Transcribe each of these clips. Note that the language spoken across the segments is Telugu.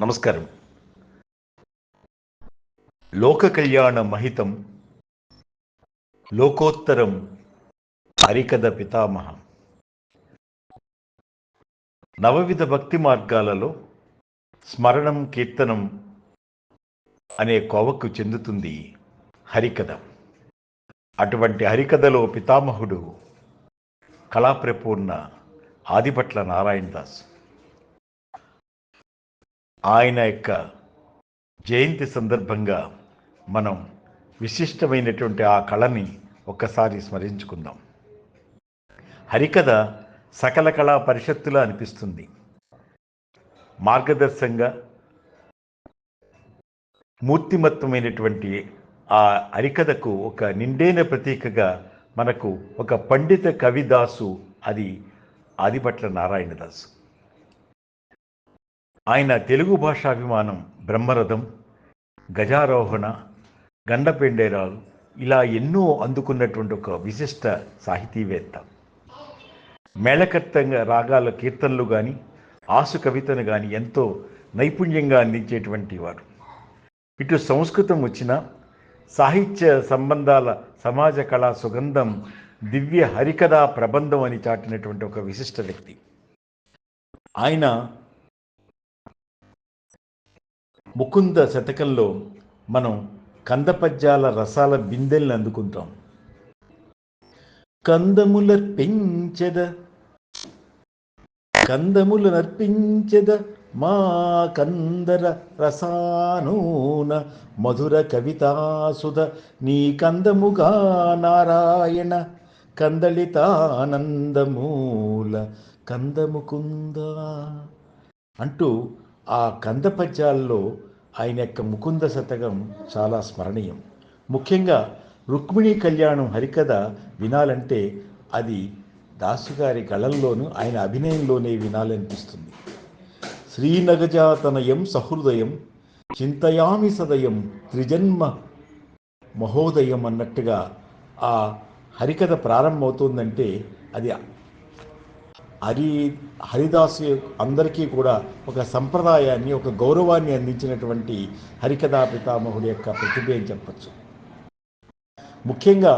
నమస్కారం. లోక కళ్యాణ మహితం లోకోత్తరం హరికథ పితామహ. నవవిధ భక్తి మార్గాలలో స్మరణం కీర్తనం అనే కోవకు చెందుతుంది హరికథ. అటువంటి హరికథలో పితామహుడు కళాప్రపూర్ణ ఆదిపట్ల నారాయణదాస్. ఆయన యొక్క జయంతి సందర్భంగా మనం విశిష్టమైనటువంటి ఆ కళని ఒక్కసారి స్మరించుకుందాం. హరికథ సకల కళా పరిషత్తులా అనిపిస్తుంది. మార్గదర్శంగా మూర్తిమత్వమైనటువంటి ఆ హరికథకు ఒక నిండైన ప్రతీకగా మనకు ఒక పండిత కవిదాసు అది ఆదిపట్ల నారాయణదాసు. ఆయన తెలుగు భాషాభిమానం బ్రహ్మరథం గజారోహణ గండపెండేరాలు ఇలా ఎన్నో అందుకున్నటువంటి ఒక విశిష్ట సాహితీవేత్త. మేళకర్తంగా రాగాల కీర్తనలు కానీ ఆసు కవితను కానీ ఎంతో నైపుణ్యంగా అందించేటువంటి వారు ఇటు సంస్కృతం వచ్చిన సాహిత్య సంబంధాల సమాజ కళా సుగంధం దివ్య హరికథా ప్రబంధం అని చాటినటువంటి ఒక విశిష్ట వ్యక్తి. ఆయన ముకుంద శతకంలో మనం కందపద్యాల రసాల బిందెల్ని అందుకుంటాం. కందముల పెంచెద కందముల నర్పించెద మా కందర రసానూన మధుర కవితాసుధ నీ కందముగా నారాయణ కందళితానందమూల కందముకుంద అంటూ ఆ కంద పద్యాల్లో ఆయన యొక్క ముకుంద శతకం చాలా స్మరణీయం. ముఖ్యంగా రుక్మిణీ కళ్యాణం హరికథ వినాలంటే అది దాసుగారి కళల్లోనూ ఆయన అభినయంలోనే వినాలనిపిస్తుంది. శ్రీనగజాతనయం సహృదయం చింతయామి సదయం త్రిజన్మ మహోదయం అన్నట్టుగా ఆ హరికథ ప్రారంభమవుతుందంటే అది హరి హరిదాసు అందరికీ కూడా ఒక సంప్రదాయాన్ని ఒక గౌరవాన్ని అందించినటువంటి హరికథా పితామహుడి యొక్క ప్రతిభ అని చెప్పచ్చు. ముఖ్యంగా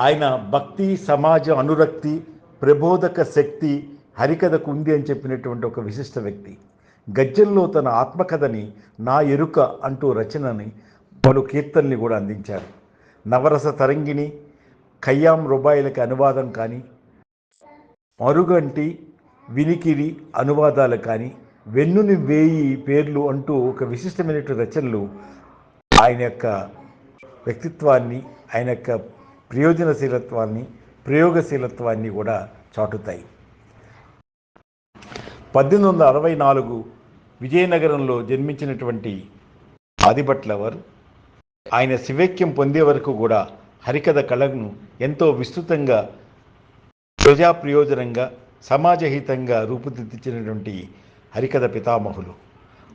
ఆయన భక్తి సమాజ అనురక్తి ప్రబోధక శక్తి హరికథకు ఉంది అని చెప్పినటువంటి ఒక విశిష్ట వ్యక్తి. గజ్జల్లో తన ఆత్మకథని నా ఎరుక అంటూ రచనని పలు కీర్తనని కూడా అందించారు. నవరస తరంగిణి ఖయ్యాం రుబాయిలకి అనువాదం కానీ మరుగంటి వినికిరి అనువాదాలు కానీ వెన్నుని వేయి పేర్లు అంటూ ఒక విశిష్టమైనటువంటి రచనలు ఆయన యొక్క వ్యక్తిత్వాన్ని ఆయన యొక్క ప్రయోజనశీలత్వాన్ని ప్రయోగశీలత్వాన్ని కూడా చాటుతాయి. పద్దెనిమిది వందల అరవై నాలుగు విజయనగరంలో జన్మించినటువంటి ఆదిభట్లవర్ ఆయన శివేక్యం పొందే వరకు కూడా హరికథ కళను ఎంతో విస్తృతంగా ప్రజా ప్రయోజనంగా సమాజహితంగా రూపుదిద్దించినటువంటి హరికథ పితామహులు.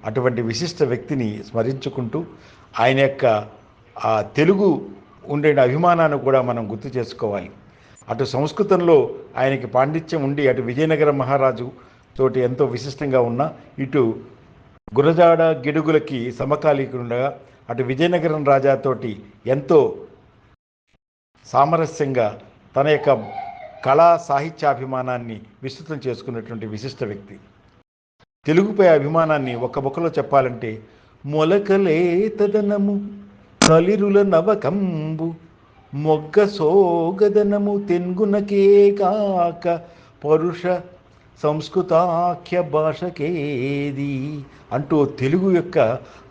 అటువంటి విశిష్ట వ్యక్తిని స్మరించుకుంటూ ఆయన యొక్క ఆ తెలుగు ఉండే అభిమానాన్ని కూడా మనం గుర్తు చేసుకోవాలి. అటు సంస్కృతంలో ఆయనకి పాండిత్యం ఉండి అటు విజయనగర మహారాజు తోటి ఎంతో విశిష్టంగా ఉన్న ఇటు గురజాడ గిడుగులకి సమకాలీకుండగా అటు విజయనగరం రాజాతోటి ఎంతో సామరస్యంగా తన యొక్క కళా సాహిత్యాభిమానాన్ని విస్తృతం చేసుకున్నటువంటి విశిష్ట వ్యక్తి. తెలుగుపై అభిమానాన్ని ఒక బొక్కలో చెప్పాలంటే మొలకలేతదనము కలిరుల నవకంబు మొగ్గ సోగదనము తెన్గునకే కాక పరుష సంస్కృతాఖ్య భాషకేది అంటూ తెలుగు యొక్క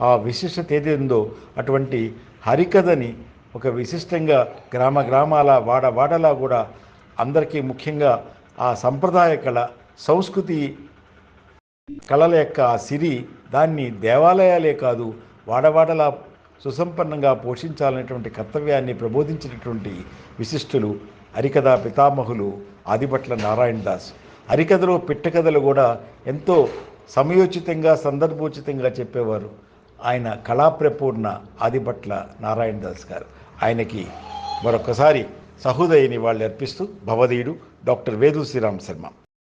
ఆ విశిష్టత ఏదేందో అటువంటి హరికథని ఒక విశిష్టంగా గ్రామ గ్రామాల వాడ వాడలా కూడా అందరికీ ముఖ్యంగా ఆ సంప్రదాయ కళ సంస్కృతి కళల యొక్క ఆ సిరి దాన్ని దేవాలయాలే కాదు వాడవాడలా సుసంపన్నంగా పోషించాలనేటువంటి కర్తవ్యాన్ని ప్రబోధించినటువంటి విశిష్టులు హరికథ పితామహులు ఆదిపట్ల నారాయణ దాస్. హరికథలో పిట్టకథలు కూడా ఎంతో సమయోచితంగా సందర్భోచితంగా చెప్పేవారు ఆయన కళాప్రపూర్ణ ఆదిపట్ల నారాయణ దాస్ గారు. ఆయనకి మరొకసారి సహృదయని వాళ్ళు అర్పిస్తూ భవదీయుడు డాక్టర్ వేదు శ్రీరామ్ శర్మ.